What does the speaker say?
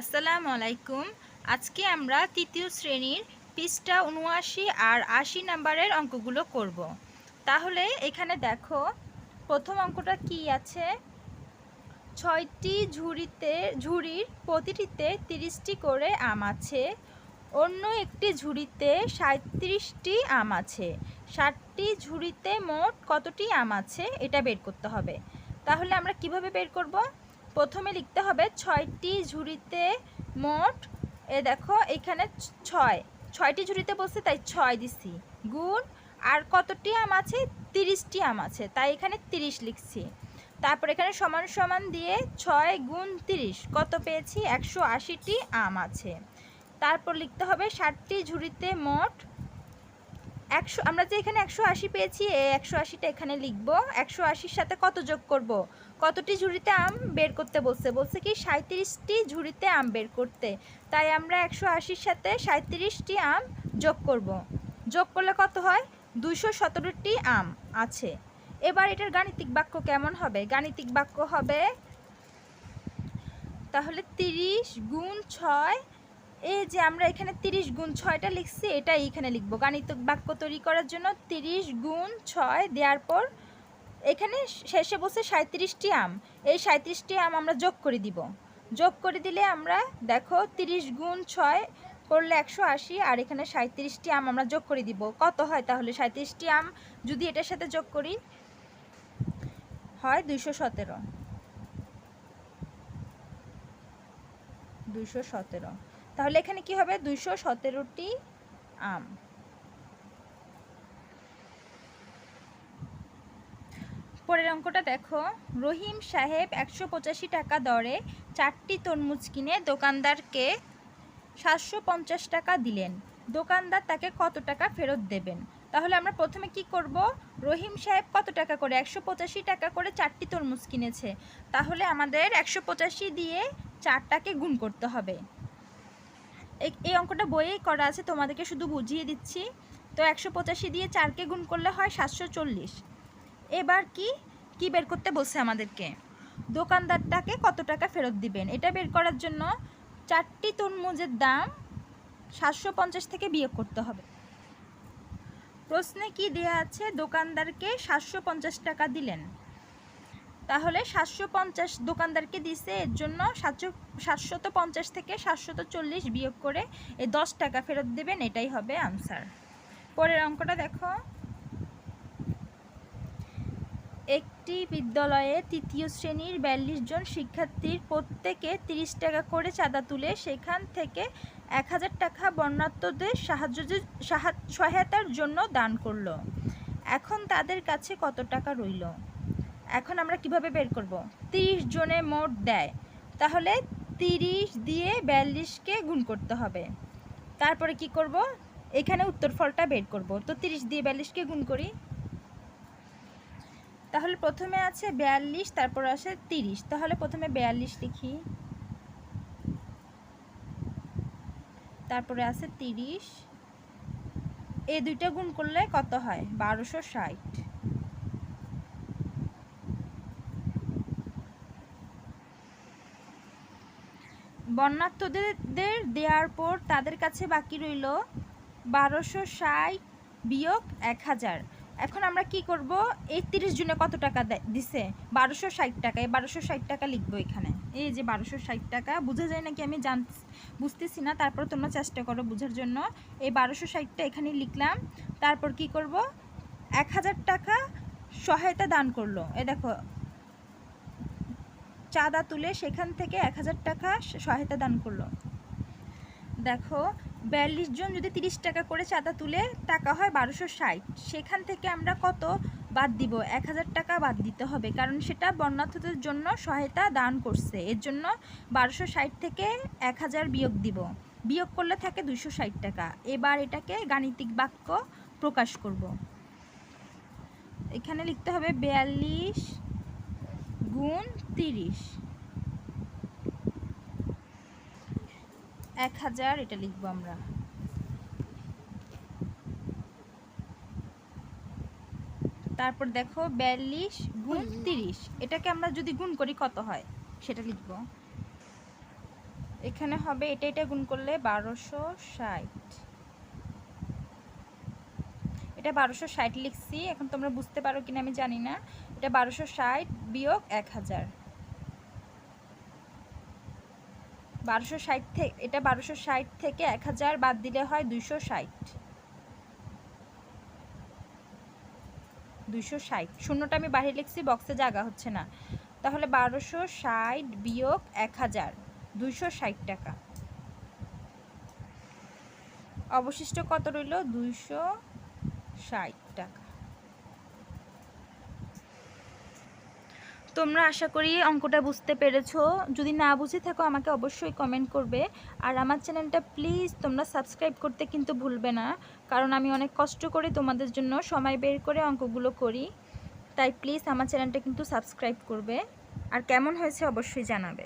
আসসালামু আলাইকুম। আজকে আমরা তৃতীয় শ্রেণির পৃষ্ঠা উনআশি আর আশি নাম্বারের অঙ্কগুলো করব। তাহলে এখানে দেখো, প্রথম অঙ্কটা কি আছে? ছয়টি ঝুড়িতে, ঝুড়ির প্রতিটিতে তিরিশটি করে আম আছে। অন্য একটি ঝুড়িতে সাঁত্রিশটি আম আছে। ষাটটি ঝুড়িতে মোট কতটি আম আছে? এটা বের করতে হবে। তাহলে আমরা কীভাবে বের করব? প্রথমে লিখতে হবে ছয়টি ঝুড়িতে মোট, এ দেখো এখানে ছয়। ছয়টি ঝুড়িতে বসে তাই ছয় দিছি। গুণ, আর কতটি আম আছে? তিরিশটি আম আছে, তাই এখানে তিরিশ লিখছি। তারপর এখানে সমান সমান দিয়ে ছয় গুণ তিরিশ, কত পেয়েছি? একশো আশিটি আম আছে। তারপর লিখতে হবে ষাটটি ঝুড়িতে মোট একশো, আমরা যে এখানে একশো আশি পেয়েছি, এই একশো আশিটা এখানে লিখব। একশো আশির সাথে কত যোগ করব? কতটি ঝুড়িতে আম বের করতে বলছে? বলছে কি সাঁত্রিশটি ঝুড়িতে আম বের করতে। তাই আমরা একশো আশির সাথে সাঁত্রিশটি আম যোগ করব। যোগ করলে কত হয়? দুইশো সতেরোটি আম আছে। এবার এটার গাণিতিক বাক্য কেমন হবে? গাণিতিক বাক্য হবে তাহলে তিরিশ গুণ ছয় এই যে আমরা এখানে তিরিশ গুণ ছয়টা লিখছি এটা এইখানে লিখব। গাণিতিক বাক্য তৈরি করার জন্য তিরিশ গুণ ছয় দেওয়ার পর এখানে শেষে বসে সাঁত্রিশটি আম। এই সাঁত্রিশটি আম আমরা যোগ করে দিব। যোগ করে দিলে আমরা দেখো তিরিশ গুণ ছয় করলে একশো আশি, আর এখানে সাঁত্রিশটি আম আমরা যোগ করে দিব। কত হয় তাহলে? সাঁত্রিশটি আম যদি এটার সাথে যোগ করি, হয় দুইশো সতেরো। দুইশো সতেরো। তাহলে এখানে কি হবে? দুইশো সতেরোটি আম। পরের অঙ্কটা দেখো। রহিম সাহেব একশো পঁচাশি টাকা দরে চারটি তরমুজ কিনে দোকানদারকে সাতশো পঞ্চাশ টাকা দিলেন। দোকানদার তাকে কত টাকা ফেরত দেবেন? তাহলে আমরা প্রথমে কি করব? রহিম সাহেব কত টাকা করে? একশো পঁচাশি টাকা করে চারটি তরমুজ কিনেছে। তাহলে আমাদের একশো পঁচাশি দিয়ে চারটাকে গুণ করতে হবে। এই অঙ্কটা বইয়েই করা আছে, তোমাদেরকে শুধু বুঝিয়ে দিচ্ছি। তো একশো পঁচাশি দিয়ে চারকে গুণ করলে হয় সাতশো চল্লিশ। এবার কি? কি বের করতে বলছে আমাদেরকে? দোকানদারটাকে কত টাকা ফেরত দিবেন? এটা বের করার জন্য চারটি তরমুজের দাম সাতশো পঞ্চাশ থেকে বিয়োগ করতে হবে। প্রশ্নে কি দেয়া আছে? দোকানদারকে সাতশো পঞ্চাশ টাকা দিলেন। তাহলে সাতশো পঞ্চাশ দোকানদারকে দিছে, এর জন্য সাতশো সাতশত পঞ্চাশ থেকে সাতশত চল্লিশ বিয়োগ করে এই দশ টাকা ফেরত দেবেন, এটাই হবে আনসার পরের অঙ্কটা দেখো। একটি বিদ্যালয়ে তৃতীয় শ্রেণির বিয়াল্লিশ জন শিক্ষার্থীর প্রত্যেকে তিরিশ টাকা করে চাঁদা তুলে সেখান থেকে এক হাজার টাকা বর্ণাত্মদের সাহায্য সাহা- সহায়তার জন্য দান করল। এখন তাদের কাছে কত টাকা রইল? এখন আমরা কীভাবে বের করব? তিরিশ জনে মোট দেয়। তাহলে তিরিশ দিয়ে বিয়াল্লিশকে গুণ করতে হবে। তারপরে কি করব? এখানে উত্তরফলটা বের করব। তো তিরিশ দিয়ে বিয়াল্লিশকে গুণ করি? তাহলে প্রথমে আছে বিয়াল্লিশ, তারপর আসে তিরিশ। তাহলে প্রথমে বিয়াল্লিশ লিখি। তারপরে আছে তিরিশ। এই দুইটা গুণ করলে কত হয়? বারোশো ষাট। বন্যার্থদের দেওয়ার পর তাদের কাছে বাকি রইল বারোশো ষাট বিয়োগ এক হাজার। এখন আমরা কি করব? এই তিরিশ জুনে কত টাকা দিছে? বারোশো ষাট টাকা। এই বারোশো ষাট টাকা লিখব এখানে। এই যে বারোশো ষাট টাকা, বোঝা যায় নাকি আমি জান, বুঝতেছি না। তারপর তোমরা চেষ্টা করো বোঝার জন্য। এই বারোশো ষাটটা এখানে লিখলাম। তারপর কি করব? এক হাজার টাকা সহায়তা দান করল। এ দেখো চাঁদা তুলে সেখান থেকে এক হাজার টাকা সহায়তা দান করল। দেখো, বিয়াল্লিশ জন যদি তিরিশ টাকা করে চাঁদা তুলে টাকা হয় বারোশো ষাট, সেখান থেকে আমরা কত বাদ দিব? এক হাজার টাকা বাদ দিতে হবে, কারণ সেটা বন্যার্থদের জন্য সহায়তা দান করছে। এর জন্য বারোশো ষাট থেকে এক হাজার বিয়োগ দিব। বিয়োগ করলে থাকে দুশো ষাট টাকা। এবার এটাকে গাণিতিক বাক্য প্রকাশ করব। এখানে লিখতে হবে বিয়াল্লিশ তিরিশ। এক হাজার, এটা লিখব আমরা। তারপর দেখো বিয়াল্লিশ গুণ তিরিশ। এটাকে আমরা যদি গুণ করি কত হয়? সেটা লিখব। এখানে হবে এটা এটা গুণ করলে বারোশো ষাট। এটা বারোশো ষাট লিখছি। এখন তোমরা বুঝতে পারো কিনা আমি জানি না। এটা বারোশো ষাট বিয়োগ এক হাজার। বারোশো ষাট থেকে এটা বারোশো ষাট থেকে এক হাজার বাদ দিলে হয় দুইশো ষাট। দুইশো ষাট। শূন্যটা আমি বাইরে লিখছি বক্সে জায়গা হচ্ছে না। তাহলে বারোশো ষাট বিয়োগ এক হাজার, দুইশো ষাট টাকা। অবশিষ্ট কত রইল? দুইশো ষাট টাকা। তোমরা আশা করি অঙ্কটা বুঝতে পেরেছ। যদি না বুঝে থাকো, আমাকে অবশ্যই কমেন্ট করবে। আর আমার চ্যানেলটা প্লিজ তোমরা সাবস্ক্রাইব করতে কিন্তু ভুলবে না, কারণ আমি অনেক কষ্ট করে তোমাদের জন্য সময় বের করে অঙ্কগুলো করি। তাই প্লিজ আমার চ্যানেলটা কিন্তু সাবস্ক্রাইব করবে। আর কেমন হয়েছে অবশ্যই জানাবে।